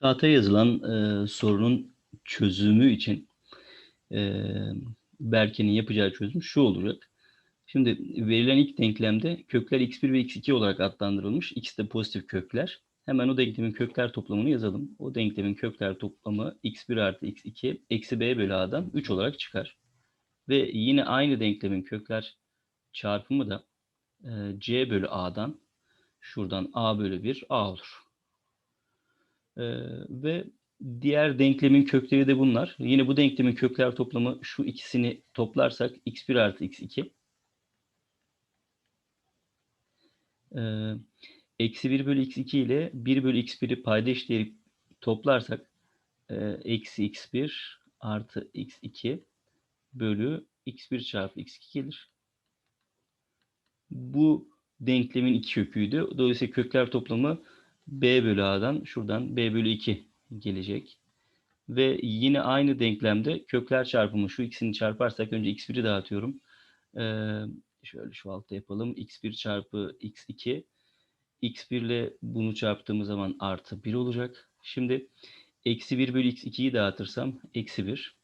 Tahtaya yazılan e, sorunun çözümü için e, Berke'nin yapacağı çözüm şu olacak. Şimdi verilen ilk denklemde kökler x1 ve x2 olarak adlandırılmış. X de pozitif kökler. Hemen o denklemin kökler toplamını yazalım. O denklemin kökler toplamı x1 artı x2 eksi b bölü a'dan 3 olarak çıkar. Ve yine aynı denklemin kökler çarpımı da e, c bölü a'dan şuradan a bölü 1 a olur. Ee, ve diğer denklemin kökleri de bunlar. Yine bu denklemin kökler toplamı şu ikisini toplarsak x1 artı x2 ee, eksi 1 bölü x2 ile 1 bölü x1'i payda işleyip toplarsak e, eksi x1 artı x2 bölü x1 çarpı x2 gelir. Bu denklemin iki köküydü. Dolayısıyla kökler toplamı b bölü a'dan şuradan b bölü 2 gelecek. Ve yine aynı denklemde kökler çarpımı şu ikisini çarparsak önce x1'i dağıtıyorum. Ee, şöyle şu altta yapalım. x1 çarpı x2 x1 ile bunu çarptığımız zaman artı 1 olacak. Şimdi eksi 1 bölü x2'yi dağıtırsam eksi 1.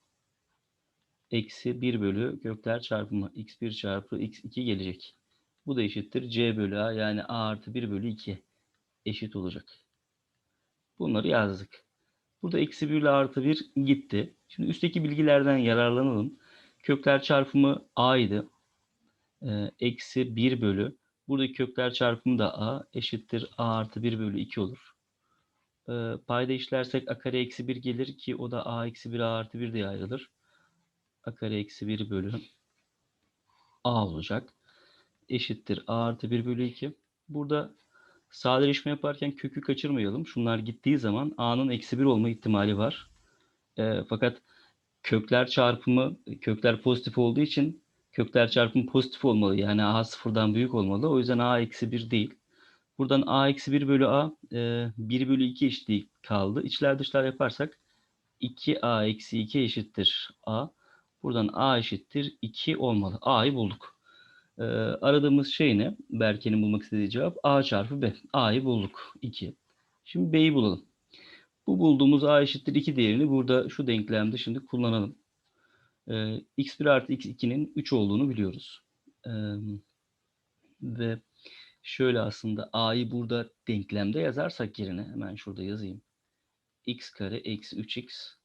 Eksi 1 bölü kökler çarpımı x1 çarpı x2 gelecek. Bu da eşittir c bölü a yani a artı 1 bölü 2 eşit olacak. Bunları yazdık. Burada eksi 1 ile artı 1 gitti. Şimdi üstteki bilgilerden yararlanalım. Kökler çarpımı a'ydı. Ee, eksi 1 bölü. Buradaki kökler çarpımı da a eşittir a artı 1 bölü 2 olur. Ee, payda işlersek a kare eksi 1 gelir ki o da a eksi 1 a artı 1 diye ayrılır. a kare eksi 1 bölü a olacak. Eşittir a artı 1 bölü 2. Burada Sadeleşme yaparken kökü kaçırmayalım. Şunlar gittiği zaman a'nın eksi 1 olma ihtimali var. E, fakat kökler çarpımı, kökler pozitif olduğu için kökler çarpımı pozitif olmalı. Yani a sıfırdan büyük olmalı. O yüzden a eksi 1 değil. Buradan a eksi 1 bölü a e, 1 bölü 2 eşitliği kaldı. İçler dışlar yaparsak 2a eksi 2 eşittir a. Buradan a eşittir 2 olmalı. a'yı bulduk. Ee, aradığımız şey ne? Berke'nin bulmak istediği cevap A çarpı B. A'yı bulduk. 2. Şimdi B'yi bulalım. Bu bulduğumuz A eşittir 2 değerini burada şu denklemde şimdi kullanalım. Ee, x1 artı x2'nin 3 olduğunu biliyoruz. Ee, ve şöyle aslında A'yı burada denklemde yazarsak yerine hemen şurada yazayım. x kare eksi 3x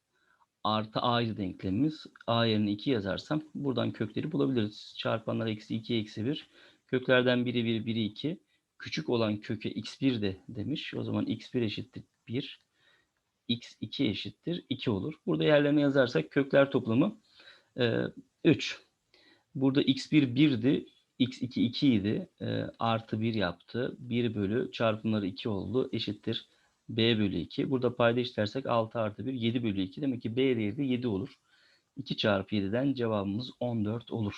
artı a'yı denklemimiz. a yerine 2 yazarsam buradan kökleri bulabiliriz. Çarpanlar eksi 2 eksi 1. Köklerden biri 1, biri 2. Küçük olan köke x1 de demiş. O zaman x1 eşittir 1. x2 eşittir 2 olur. Burada yerlerine yazarsak kökler toplamı e, 3. Burada x1 1'di. x2 2 idi. E, artı 1 yaptı. 1 bölü çarpımları 2 oldu. Eşittir b bölü 2. Burada payda işlersek 6 artı 1 7 bölü 2. Demek ki b değeri de 7 olur. 2 çarpı 7'den cevabımız 14 olur.